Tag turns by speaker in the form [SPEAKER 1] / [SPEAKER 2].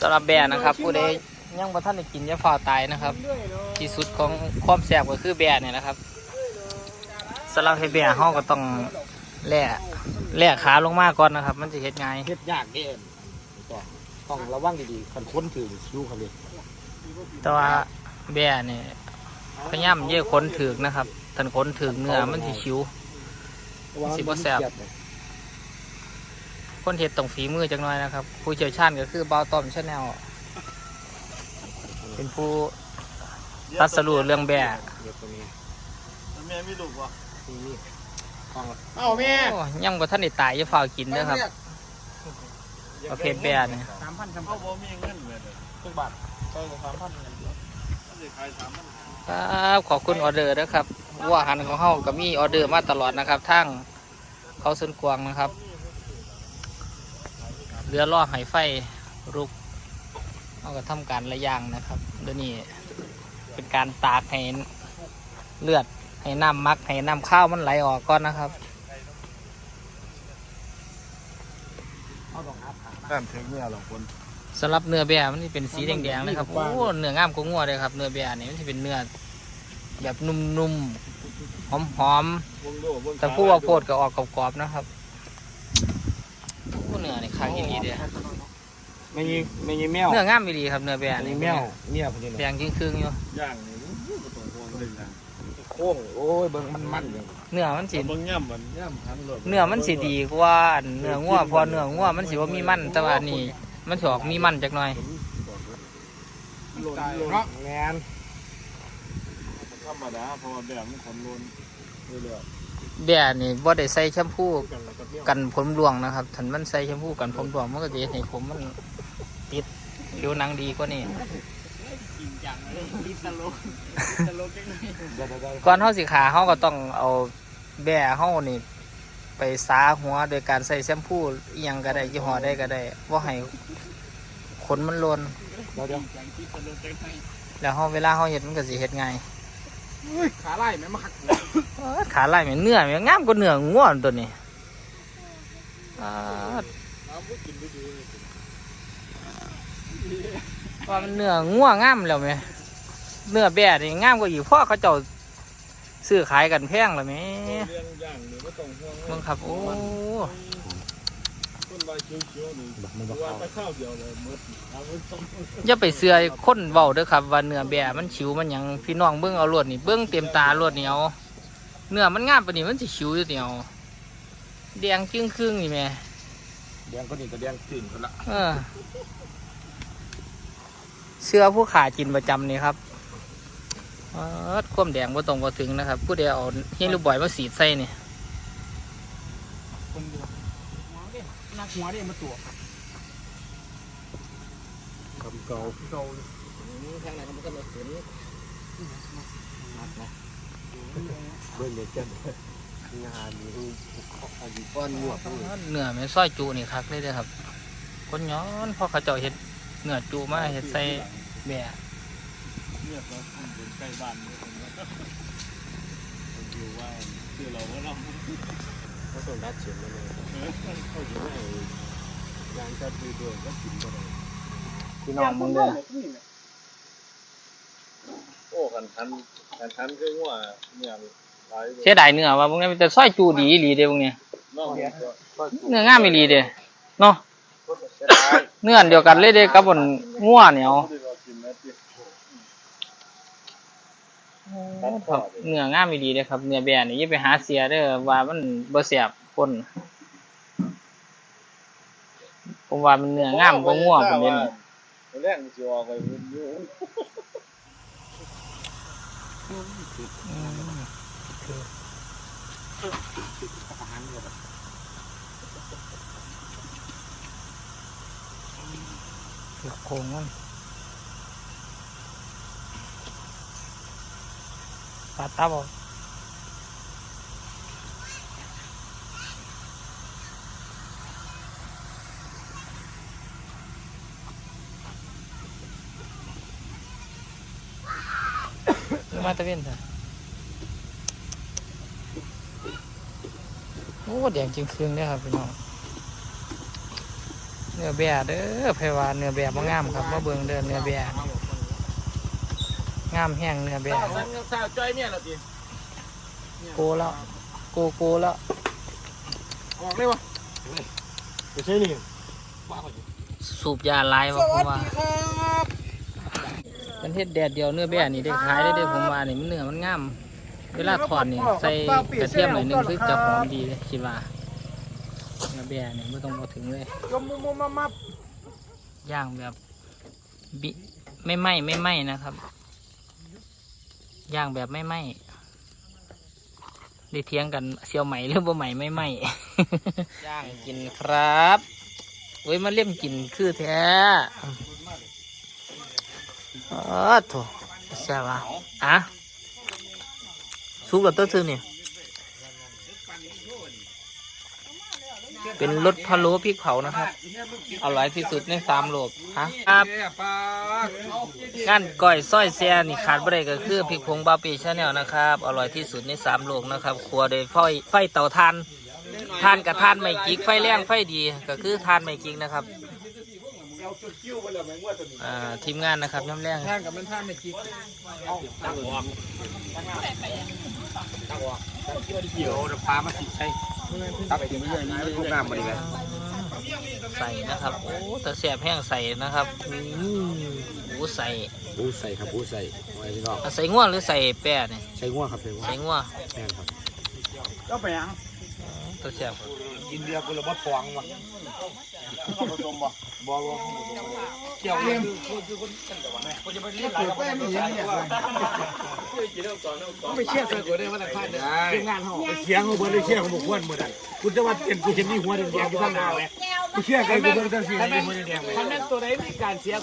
[SPEAKER 1] สำหรับแบร์นะครับ ผู้ใดยังบ่ท่านได้กินจะฝ่าตายนะครับ ที่สุดของความแสบก็คือแบร์เนี่ยนะครับสำหรับให้แบร์ห้องก็ต้องแล่แล่ขาลงมาก่อนนะครับ มันจะเฮ็ดง่าย
[SPEAKER 2] เฮ็ดยากเด้ต่อต้องระวังดีๆคันค้นถือคิ้วเขาเลย
[SPEAKER 1] แต่ว่าแบร์เนี่ยพยายามเย่ค้นถึกนะครับทันค้นถึกเนื้อมันสิชิวสิบ่แซ่บ คนเฮ็ดต้องฝีมือจังน้อยนะครับ ผู้เชี่ยวชาญก็คือเบาต้อมชาแนลเป็นผู้ตัดสรุปเรื่องแบร์
[SPEAKER 2] เดี๋ยวตัวนี้
[SPEAKER 3] แม่มีลูกวะ
[SPEAKER 2] นี่นี่ห้อง
[SPEAKER 3] เอ้าแม่
[SPEAKER 1] โอ้ยังบ่ท่านได้ตายจะฝ่ากกินนะครับประเภทแบร์เนี่ย
[SPEAKER 2] สามพันสาม
[SPEAKER 3] เขาบอกมีเงินเลย
[SPEAKER 2] พันบาทใช่สามพันเงินเดียว
[SPEAKER 3] เขาจะขายสามพัน
[SPEAKER 1] ครับขอบคุณออเดอร์นะครับว่าอาหารของเฮาก็มีออเดอร์มาตลอดนะครับทั้งเขาสุนกวางนะครับ เรือล่อไหไฟรุกเขาก็ทำการระยางนะครับเดี๋ยวนี้เป็นการตากให้เลือดให้น้ำมักให้น้ำข้าวมันไหลออกก่อนนะครับ
[SPEAKER 2] เขาต้องหาผ่า
[SPEAKER 3] แต้มถึงเนี่ยหรอคน
[SPEAKER 1] สำหรับเนื้อแบะมันนี่เป็นสีแดงๆนะครับโอ้เนื้องามกว่างัวเลยครับ เนื้อแบะนี่มันจะเป็นเนื้อแบบนุ่มๆหอมๆ
[SPEAKER 3] วงโลวง
[SPEAKER 1] แต่ผู้ว่าโพดก็ออกกรอบๆนะครับ ผู้เนื้อนี่ค้างอีหลีเด้อ
[SPEAKER 2] ไม่ยีไม่ยีแมว
[SPEAKER 1] เนื้องามอีหลีครับเนื้อแบะ
[SPEAKER 2] ไม่
[SPEAKER 1] นี่
[SPEAKER 2] ยีแมวเมียพอดี
[SPEAKER 1] แด
[SPEAKER 2] เลย
[SPEAKER 1] งครึ่งๆอยู่
[SPEAKER 3] ย่างนี่ก็ต้องพวงเลยนะ
[SPEAKER 2] โค้งโอ้ยเบิ่งมันมันเลย
[SPEAKER 1] เนื้อมันสิ
[SPEAKER 3] บางย่ำมันย่ำทั้งรถ
[SPEAKER 1] เนื้อมันสิดีกว่าอันเนื้องัวเพอเนื้องัวมันสิบ่มีมันแต่ว่าอันนี่มันสิออกมีมันจักหน่อย
[SPEAKER 3] ลนลน
[SPEAKER 2] เนาะงาน
[SPEAKER 3] ธรรมดาเพราะว่าแบบมันขนลนเรื่อย
[SPEAKER 1] แบะนี่บ่ได้ใส่แชมพู
[SPEAKER 2] กันแล้วก็เที่ยว
[SPEAKER 1] กันผมร่วงนะครับถ้ามันใส่แชมพูกันผมร่วงมันก็จะเฮ็ดให้ผมมันติดผิวหนังดีกว่านี้
[SPEAKER 2] เดี๋ยวเดี๋ยวเดี๋ยว
[SPEAKER 1] ก่อนเฮาสิขาเฮาก็ต้องเอาแบะเฮานี่ ไปสาหัวโดยการใส่แชมพูอีหยังก็ได้ยี่ห้อได้ก็ได้ว่าให้ขนมันโลน
[SPEAKER 2] เดี๋ยวเดี๋ยว
[SPEAKER 1] แล้วเฮาเวลาเฮาเฮ็ดมันก็สิเฮ็ดง่าย
[SPEAKER 2] ขาไล่แม่มาหัก
[SPEAKER 1] เอิ้น ขาไลายแม่นเนื้อแม่นงามกว่าเนื้องัวตัวนี้ว่ามันเนื้องัวงงามแล้วแม่เนื้อแบะนี่งามกว่าอีกเพราะเขาเจ้าซื้อขายกันแพงแล้วแม่
[SPEAKER 3] ๆเลยไห่วง
[SPEAKER 1] เบิ่งครับโอ้
[SPEAKER 3] ต้นใบเขียวๆนี่
[SPEAKER 2] บันบัก
[SPEAKER 3] ว่า
[SPEAKER 2] เขา
[SPEAKER 3] ไปข้าวเดียวเลยหมดเอ
[SPEAKER 1] ย่าไปเสือค้นเว้าเด้อครับว่าเนื้อแบะมันฉิวมันยังพี่น้องเบิ่งเอารวดนี่เบิ่งเต็มตารวดเนี่เอา เนื้อมันงามปานนี้มันสิฉิวอยู่เดียวแดงจึ้งครึ่งนี่แม่
[SPEAKER 2] แดงก็นี่ก็แดงตื่นคนละ
[SPEAKER 1] เออเสื้อผู้ขากินประจำนี่ครับเออความแดงบ่ตรงบ่ถึงนะครับ ผู้ใดเอาเฮียลูกบ่อยมาสีดใส่นี่
[SPEAKER 2] คนเดียวหัวเด้นักหัวเด้มาตัวคำเก่าเก่าทางไหนมันก็มาถึงนักนะ เบิ่งเด็กจังงานอยู่อันนี้ก้อนงวด
[SPEAKER 1] เนื้อแม่นซอยจุนี่คักเลยเด้อครับ คนย้อนเพอเขาเจ้าเฮ็ดเนื้อจุมาเฮ็ดใส่แบะ
[SPEAKER 3] เนี่ยเราอยู่ใกล้บ้านเนี่ยผมว่าอยู่ว่าคือเราก็เรา
[SPEAKER 2] เขาต้องรัดเสียงมาเลยเขาอยู่ให้ยางจะดูด้วยก็กินบ่ได้
[SPEAKER 1] พี่น้องมึงเด้อ
[SPEAKER 3] โอ้ ขันทันขันทันคือว่าเนี่ยหลาย
[SPEAKER 1] เสียดายเนื้อว่าพวกนี้มันจะซอยจูดีอีหลีเด้พวกนี้
[SPEAKER 3] นอกจาก
[SPEAKER 1] เนื้องามอีหลีเด้เนาะเนื้ออันเดียวกันเลยเด้กับบนงัวเหนียว
[SPEAKER 3] ที่เรากินนะที่
[SPEAKER 1] ครับเนื้องามอีหลีเด้ครับ เนื้อแบะนี่อย่าไปหาเสียเด้อว่ามันบ่แซ่บคนผมว่ามันเนื้องามกว่างัวผมเด่น
[SPEAKER 3] แรกมันจะออกไปมันอยู่
[SPEAKER 1] คือโคงมันปัดตาบอ มาตะเวนเถอะโอ้แดงจริงคืนเนี่ยครับพี่น้องเนื้อนื้อแบะเด้อไผว่าเนื้อแบะบ่งามครับมาเบิ่งเด้อเนื้อแบะงามแห้งเนื้อแบะ
[SPEAKER 3] สาวจ้อยเนี่ยเหรอจี
[SPEAKER 1] โกแล้วโกโกแล้ว
[SPEAKER 3] ออกเลยวะ
[SPEAKER 2] ไม่ใช่นี่
[SPEAKER 1] สูบยาลายว่าผมว่า เป็นเฮ็ดแดดเดียวเนื้อแบะนี่ได้ขายได้เด้อผมว่านี่มันเนื้อมันงามเวลาทอดนี่ใส่กระเทียมหน่อยหนึงคือจะหอมดีเลยคิดว่าเนื้อแบะนี่ไม่ต้องมาถึงเลย
[SPEAKER 3] ยมมุมมุมมามา
[SPEAKER 1] ย่างแบบบิไม่ไหม้ไม่ไหม้นะครับย่างแบบไม่ไหม้ได้เทียงกันเซียวใหม่หรือบ่ใหม่ไม่ไหม้ย่างกินครับเว้ยมาเล่มกินคือแท้ อ๋อโถแซ่บอะอะซุปกับตัวซื้อนี่เป็นรสพะโล้พริกเผานะครับ อร่อยที่สุดในสามโลกฮะครับ
[SPEAKER 3] ปลางา
[SPEAKER 1] นก้อยส้อยแซ่นี่ขาดบ่ได้ก็คือพริกผงบาปีชาแนลนะครับ อร่อยที่สุดในสามโลกนะครับครัวโดยไฟไฟเตาถ่านถ่านกับถ่านไม่จิกไฟแรงไฟดีก็คือถ่านไม่จิกนะครับ อ่าทีมงานนะครับน้ำแรง
[SPEAKER 3] ท่านกับมันท่านไม่จิกเอาตั้งออกตั้งออกเกี่ยวเดี๋ยวพามาสิใช่ตักไปถึงเรื่อยๆนี่ลูกน้ำมาดีไหม
[SPEAKER 1] ใส่นะครับโอ้แต่แสบแห้งใส่นะครับอู้หูใส่
[SPEAKER 2] ผู้ใส่ครับผู้ใส่ไว้พี่น้อง
[SPEAKER 1] อะใส่ง่วงหรือใส่แป้เนี่ย
[SPEAKER 2] ใส่ง่วงครับใส่ง่วง
[SPEAKER 1] ใส่ง่วง
[SPEAKER 2] แม่นครับ
[SPEAKER 3] ก็ไปยัง
[SPEAKER 1] ตัวแสบ
[SPEAKER 2] กินเดียวกูเลยบ่ฟองว่ะ
[SPEAKER 3] ผสมบ่บ่บ่เกี่ยวเลี้ยงไม่เชื่อเสือกูได้มาแต่ข้าเรื่องงานเขา
[SPEAKER 2] เสียงของเพิ่นได้เชี่ยของบุคคลหมดอะคุณจะว่าเป็นกูเห็นนี่หัวแดงๆอยู่ข้างหน้าไหมกูเชื่อใครกูเบิ่งจังซี่นี่หัวแดงๆเลย
[SPEAKER 3] ท่านนั้นตัวไหนมีการเสีย